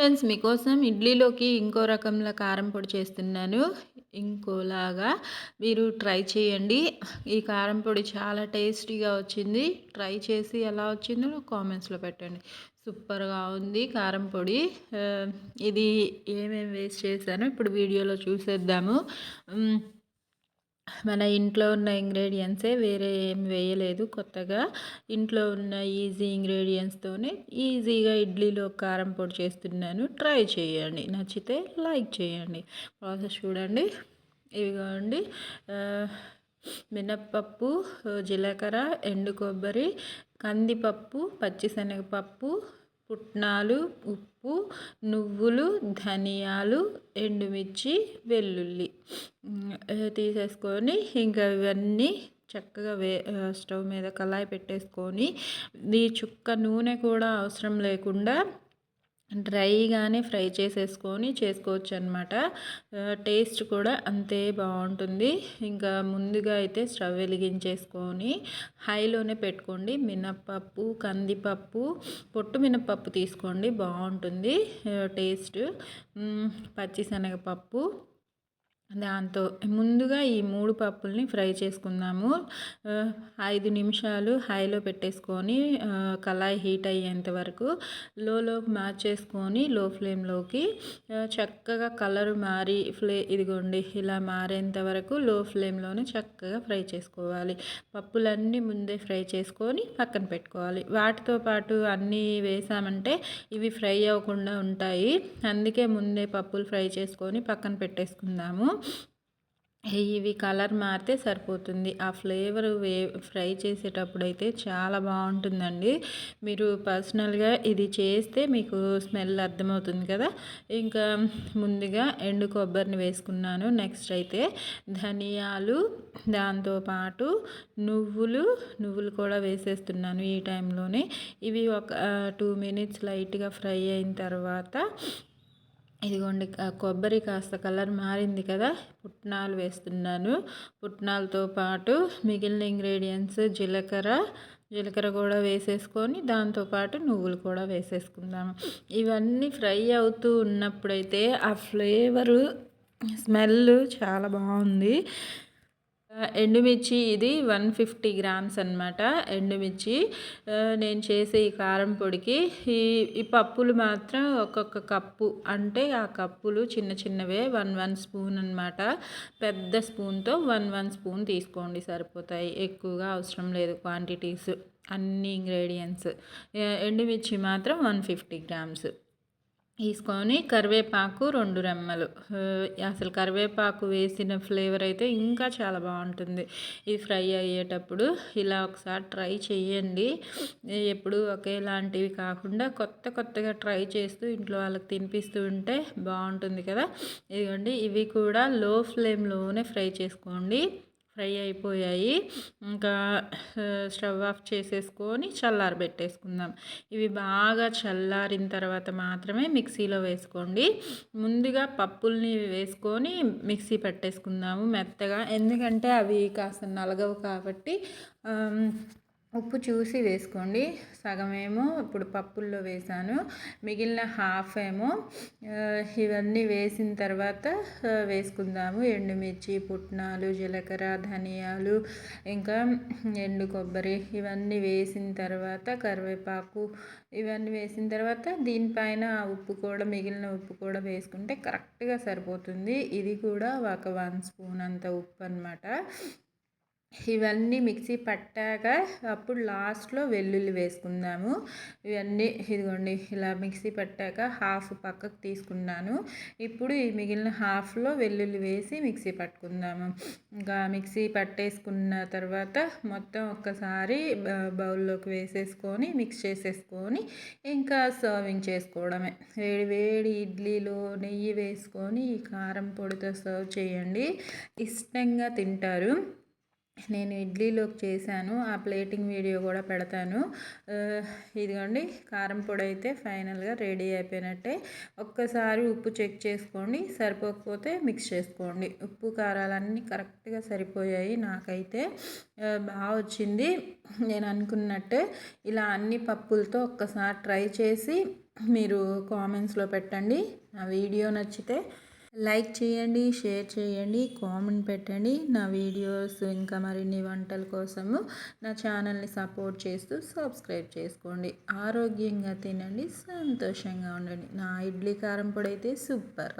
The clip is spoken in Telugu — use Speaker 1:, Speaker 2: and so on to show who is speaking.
Speaker 1: ఫ్రెండ్స్ మీకోసం ఇడ్లీలోకి ఇంకో రకంలో కారం పొడి చేస్తున్నాను. ఇంకోలాగా మీరు ట్రై చేయండి. ఈ కారం పొడి చాలా టేస్టీగా వచ్చింది. ట్రై చేసి ఎలా వచ్చిందో కామెంట్స్లో పెట్టండి. సూపర్గా ఉంది కారం పొడి. ఇది ఏమేమి వేస్ట్ చేశానో ఇప్పుడు వీడియోలో చూసేద్దాము. మన ఇంట్లో ఉన్న ఇంగ్రీడియంట్సే వేరే ఏం వేయలేదు కొత్తగా. ఇంట్లో ఉన్న ఈజీ ఇంగ్రీడియంట్స్తోనే ఈజీగా ఇడ్లీలో కారం పొడి చేస్తున్నాను. ట్రై చేయండి. నచ్చితే లైక్ చేయండి. ప్రాసెస్ చూడండి. ఇవి కావండి మినప్పప్పు జీలకర్ర ఎండు కొబ్బరి కందిపప్పు పచ్చిశనగపప్పు పుట్నాలు ఉప్పు నువ్వులు ధనియాలు ఎండుమిర్చి వెల్లుల్లి. తీసేసుకొని ఇంకా ఇవన్నీ చక్కగా వే స్టవ్ మీద కళాయి పెట్టేసుకొని ఈ చుక్క నూనె కూడా అవసరం లేకుండా డ్రైగానే ఫ్రై చేసేసుకొని చేసుకోవచ్చు అనమాట టేస్ట్ కూడా అంతే బాగుంటుంది. ఇంకా ముందుగా అయితే స్టవ్ వెలిగించేసుకొని హైలోనే పెట్టుకోండి. మినప్పప్పు కందిపప్పు పొట్టు మినప్పప్పు తీసుకోండి. బాగుంటుంది టేస్ట్. పచ్చిశనగపప్పు దాంతో ముందుగా ఈ మూడు పప్పుల్ని ఫ్రై చేసుకుందాము. ఐదు నిమిషాలు హైలో పెట్టేసుకొని కళాయి హీట్ అయ్యేంత వరకు లోలో మార్చేసుకొని లో ఫ్లేమ్లోకి చక్కగా కలర్ మారి ఫ్లే ఇదిగోండి ఇలా మారేంత వరకు లో ఫ్లేమ్లోనే చక్కగా ఫ్రై చేసుకోవాలి. పప్పులన్నీ ముందే ఫ్రై చేసుకొని పక్కన పెట్టుకోవాలి. వాటితో పాటు అన్నీ వేసామంటే ఇవి ఫ్రై అవ్వకుండా ఉంటాయి. అందుకే ముందే పప్పులు ఫ్రై చేసుకొని పక్కన పెట్టేసుకుందాము. ఇవి కలర్ మారితే సరిపోతుంది. ఆ ఫ్లేవర్ వే ఫ్రై చేసేటప్పుడు అయితే చాలా బాగుంటుందండి. మీరు పర్సనల్గా ఇది చేస్తే మీకు స్మెల్ అర్థమవుతుంది కదా. ఇంకా ముందుగా ఎండు కొబ్బరిని వేసుకున్నాను. నెక్స్ట్ అయితే ధనియాలు దాంతోపాటు నువ్వులు నువ్వులు కూడా వేసేస్తున్నాను ఈ టైంలోనే. ఇవి ఒక టూ మినిట్స్ లైట్గా ఫ్రై అయిన తర్వాత ఇదిగోండి కొబ్బరి కాస్త కలర్ మారింది కదా పుట్నాలు వేస్తున్నాను. పుట్నాలతో పాటు మిగిలిన ఇంగ్రీడియంట్స్ జీలకర్ర జీలకర్ర కూడా వేసేసుకొని దాంతోపాటు నువ్వులు కూడా వేసేసుకుందాము ఇవన్నీ ఫ్రై అవుతూ ఉన్నప్పుడైతే ఆ ఫ్లేవరు స్మెల్ చాలా బాగుంది. ఎండుమిర్చి ఇది వన్ ఫిఫ్టీ గ్రామ్స్ అనమాట ఎండుమిర్చి. నేను చేసే ఈ కారం పొడికి ఈ ఈ పప్పులు మాత్రం ఒక్కొక్క కప్పు అంటే ఆ కప్పులు చిన్న చిన్నవే వన్ వన్ స్పూన్ అనమాట పెద్ద స్పూన్తో వన్ వన్ స్పూన్ తీసుకోండి సరిపోతాయి. ఎక్కువగా అవసరం లేదు క్వాంటిటీస్ అన్ని ఇంగ్రీడియంట్స్. ఎండుమిర్చి మాత్రం వన్ ఫిఫ్టీ గ్రామ్స్. తీసుకొని కరివేపాకు రెండు రెమ్మలు. అసలు కరివేపాకు వేసిన ఫ్లేవర్ అయితే ఇంకా చాలా బాగుంటుంది. ఇది ఫ్రై అయ్యేటప్పుడు ఇలా ఒకసారి ట్రై చేయండి ఎప్పుడు ఒకేలాంటివి కాకుండా కొత్త కొత్తగా ట్రై చేస్తూ ఇంట్లో వాళ్ళకి తినిపిస్తూ ఉంటే బాగుంటుంది కదా. ఇదిగోండి ఇవి కూడా లో ఫ్లేమ్లోనే ఫ్రై చేసుకోండి. ఫ్రై అయిపోయాయి. ఇంకా స్టవ్ ఆఫ్ చేసేసుకొని చల్లారబెట్టేసుకుందాం ఇవి బాగా చల్లారిన తర్వాత మాత్రమే మిక్సీలో వేసుకోండి. ముందుగా పప్పుల్ని వేసుకొని మిక్సీ పెట్టేసుకుందాము మెత్తగా. ఎందుకంటే అవి కాస్త నలగవు కాబట్టి ఉప్పు చూసి వేసుకోండి. సగమేమో ఇప్పుడు పప్పుల్లో వేసాను. మిగిలిన హాఫ్ ఏమో ఇవన్నీ వేసిన తర్వాత వేసుకుందాము. ఎండుమిర్చి పుట్నాలు జీలకర్ర ధనియాలు ఇంకా ఎండు కొబ్బరి ఇవన్నీ వేసిన తర్వాత కరివేపాకు ఇవన్నీ వేసిన తర్వాత దీనిపైన ఉప్పు కూడా మిగిలిన ఉప్పు కూడా వేసుకుంటే కరెక్ట్గా సరిపోతుంది. ఇది కూడా ఒక వన్ స్పూన్ అంత ఉప్పు అనమాట ఇవన్నీ మిక్సీ పట్టాక అప్పుడు లాస్ట్లో వెల్లుల్లి వేసుకుందాము. ఇవన్నీ ఇదిగోండి ఇలా మిక్సీ పట్టాక హాఫ్ పక్కకు తీసుకున్నాను. ఇప్పుడు ఈ మిగిలిన హాఫ్లో వెల్లుల్లి వేసి మిక్సీ పట్టుకుందాము. ఇంకా మిక్సీ పట్టేసుకున్న తర్వాత మొత్తం ఒక్కసారి బౌల్లోకి వేసేసుకొని మిక్స్ చేసేసుకొని ఇంకా సర్వింగ్ చేసుకోవడమే. వేడి వేడి ఇడ్లీలో నెయ్యి వేసుకొని ఈ కారం పొడితో సర్వ్ చేయండి. ఇష్టంగా తింటారు. నేను ఇడ్లీలోకి చేశాను ఆ ప్లేటింగ్ వీడియో కూడా పెడతాను. ఇదిగోండి కారం పొడి అయితే ఫైనల్గా రెడీ అయిపోయినట్టే. ఒక్కసారి ఉప్పు చెక్ చేసుకోండి సరిపోకపోతే మిక్స్ చేసుకోండి. ఉప్పు కారాలన్నీ కరెక్ట్గా సరిపోయాయి నాకైతే. బాగా వచ్చింది. నేను అనుకున్నట్టే ఇలా అన్ని పప్పులతో ఒక్కసారి ట్రై చేసి మీరు కామెంట్స్లో పెట్టండి. నా వీడియో నచ్చితే లైక్ చేయండి షేర్ చేయండి కామెంట్ పెట్టండి. నా వీడియోస్ ఇంకా మరిన్ని వంటల కోసము నా ఛానల్ని సపోర్ట్ చేస్తూ సబ్స్క్రైబ్ చేసుకోండి. ఆరోగ్యంగా తినండి సంతోషంగా ఉండండి. నా ఇడ్లీ కారం పొడి అయితే సూపర్.